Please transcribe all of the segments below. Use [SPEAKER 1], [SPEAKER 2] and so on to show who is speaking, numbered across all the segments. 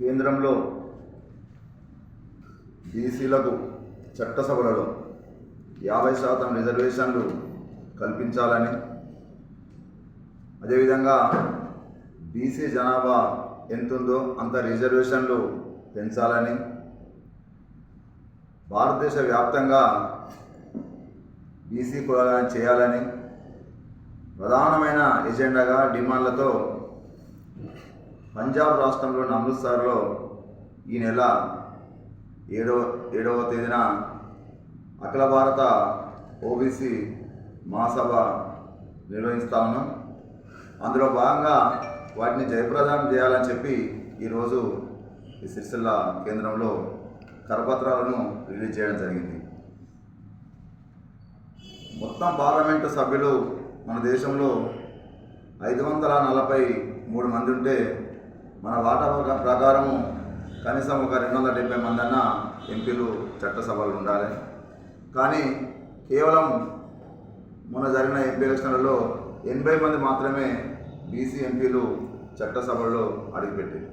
[SPEAKER 1] కేంద్రంలో బీసీలకు చట్టసభలలో యాభై శాతం రిజర్వేషన్లు కల్పించాలని అదేవిధంగా బీసీ జనాభా ఎంతుందో అంత రిజర్వేషన్లు పెంచాలని భారతదేశ వ్యాప్తంగా బీసీ కులాలను చేయాలని ప్రధానమైన ఎజెండాగా డిమాండ్లతో పంజాబ్ రాష్ట్రంలోని అమృత్సర్లో ఈ నెల ఏడవ ఏడవ తేదీన అఖిల భారత ఓబీసీ మహాసభ నిర్వహిస్తా ఉన్నాం. అందులో భాగంగా వాటిని జయప్రదం చేయాలని చెప్పి ఈరోజు ఈ సిరిసిల్ల కేంద్రంలో కరపత్రాలను రిలీజ్ చేయడం జరిగింది. మొత్తం పార్లమెంటు సభ్యులు మన దేశంలో ఐదు వందల నలభై మూడు మంది ఉంటే మన వాటా ప్రకారము కనీసం ఒక రెండు వందల డెబ్బై మంది అన్న ఎంపీలు చట్టసభలు ఉండాలి. కానీ కేవలం మొన్న జరిగిన ఎంపీ ఎలక్షన్లలో ఎనభై మంది మాత్రమే బీసీ ఎంపీలు చట్టసభల్లో అడుగుపెట్టారు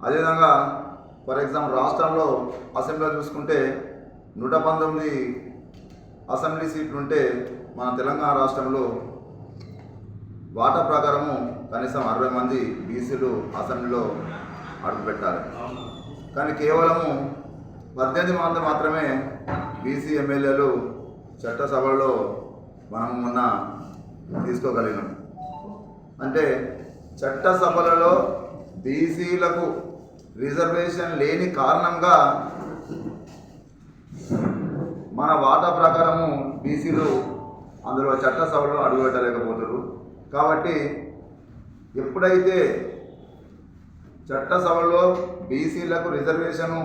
[SPEAKER 1] అదేవిధంగా ఫర్ ఎగ్జాంపుల్ రాష్ట్రంలో అసెంబ్లీలో చూసుకుంటే నూట పంతొమ్మిది అసెంబ్లీ సీట్లు ఉంటే మన తెలంగాణ రాష్ట్రంలో వాటా ప్రకారము కనీసం అరవై మంది బీసీలు అసెంబ్లీలో అడుగుపెట్టాలి కానీ కేవలము పద్దెనిమిది మంది మాత్రమే బీసీ ఎమ్మెల్యేలు చట్టసభల్లో మనం మొన్న తీసుకోగలిగాం అంటే చట్టసభలలో బీసీలకు రిజర్వేషన్ లేని కారణంగా మన వాటా ప్రకారము బీసీలు అందులో చట్టసభలో అడుగుపెట్టలేకపోతారు కాబట్టి ఎప్పుడైతే చట్టసభలో బీసీలకు రిజర్వేషను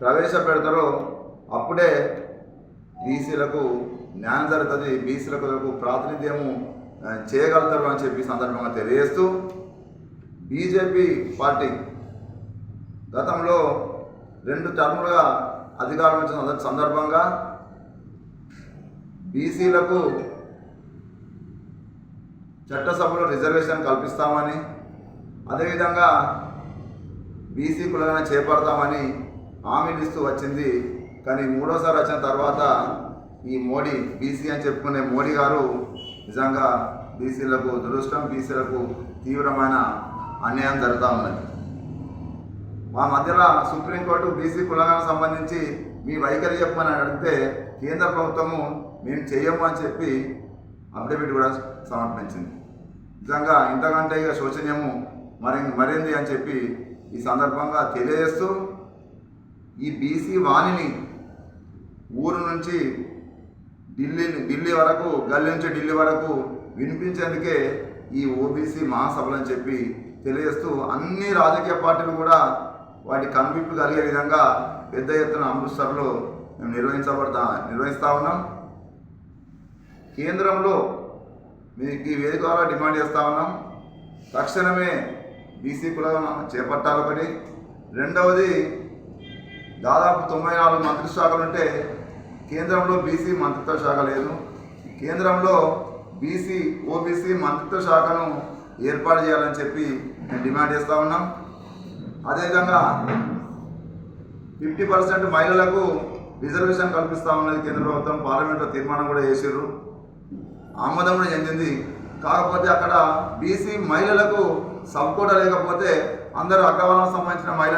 [SPEAKER 1] ప్రవేశపెడతారో అప్పుడే బీసీలకు న్యాయం జరుగుతుంది బీసీలకు ప్రాతినిధ్యము చేయగలుగుతారు అని చెప్పి సందర్భంగా తెలియజేస్తూ బీజేపీ పార్టీ గతంలో రెండు టర్ములుగా అధికారం వచ్చిన సందర్భంగా బీసీలకు చట్టసభలో రిజర్వేషన్ కల్పిస్తామని అదేవిధంగా బీసీ కులగన చేపడతామని హామీలు ఇస్తూ వచ్చింది. కానీ మూడోసారి వచ్చిన తర్వాత ఈ మోడీ బీసీ అని చెప్పుకునే మోడీ గారు నిజంగా బీసీలకు దురదృష్టం బీసీలకు తీవ్రమైన అన్యాయం జరుగుతూ ఉన్నది. మా మధ్యలో సుప్రీంకోర్టు బీసీ కులాలకు సంబంధించి మీ వైఖరి చెప్పమని అడిగితే కేంద్ర ప్రభుత్వము మేము చేయము అని చెప్పి అఫిడవిట్ కూడా సమర్పించింది. నిజంగా ఇంతకంటే ఇక శోచనీయము మరి మరింది అని చెప్పి ఈ సందర్భంగా తెలియజేస్తూ ఈ బీసీ వాణిని ఊరు నుంచి ఢిల్లీ ఢిల్లీ వరకు గల్లీ నుంచి ఢిల్లీ వరకు వినిపించేందుకే ఈ ఓబీసీ మహాసభలు అని చెప్పి తెలియజేస్తూ అన్ని రాజకీయ పార్టీలు కూడా వాటి కనువిప్పు కలిగే విధంగా పెద్ద ఎత్తున అమృత్సర్లో మేము నిర్వహించబడతా నిర్వహిస్తా ఉన్నాం. కేంద్రంలో మీకు ఈ వేదిక ద్వారా డిమాండ్ చేస్తా ఉన్నాం. తక్షణమే బీసీ కులం చేపట్టాలి ఒకటి రెండవది దాదాపు తొంభై నాలుగు మంత్రి శాఖలు ఉంటే కేంద్రంలో బీసీ మంత్రిత్వ శాఖ లేదు. కేంద్రంలో బీసీ ఓబీసీ మంత్రిత్వ శాఖను ఏర్పాటు చేయాలని చెప్పి మేము డిమాండ్ చేస్తూ ఉన్నాం. అదేవిధంగా ఫిఫ్టీ పర్సెంట్ మహిళలకు రిజర్వేషన్ కల్పిస్తా ఉన్నది కేంద్ర ప్రభుత్వం. పార్లమెంట్లో తీర్మానం కూడా చేసారు ఆమోదం కూడా చెందింది. కాకపోతే అక్కడ బీసీ మహిళలకు సబ్ కోటా లేకపోతే అందరూ అక్రమాలకు సంబంధించిన మహిళలు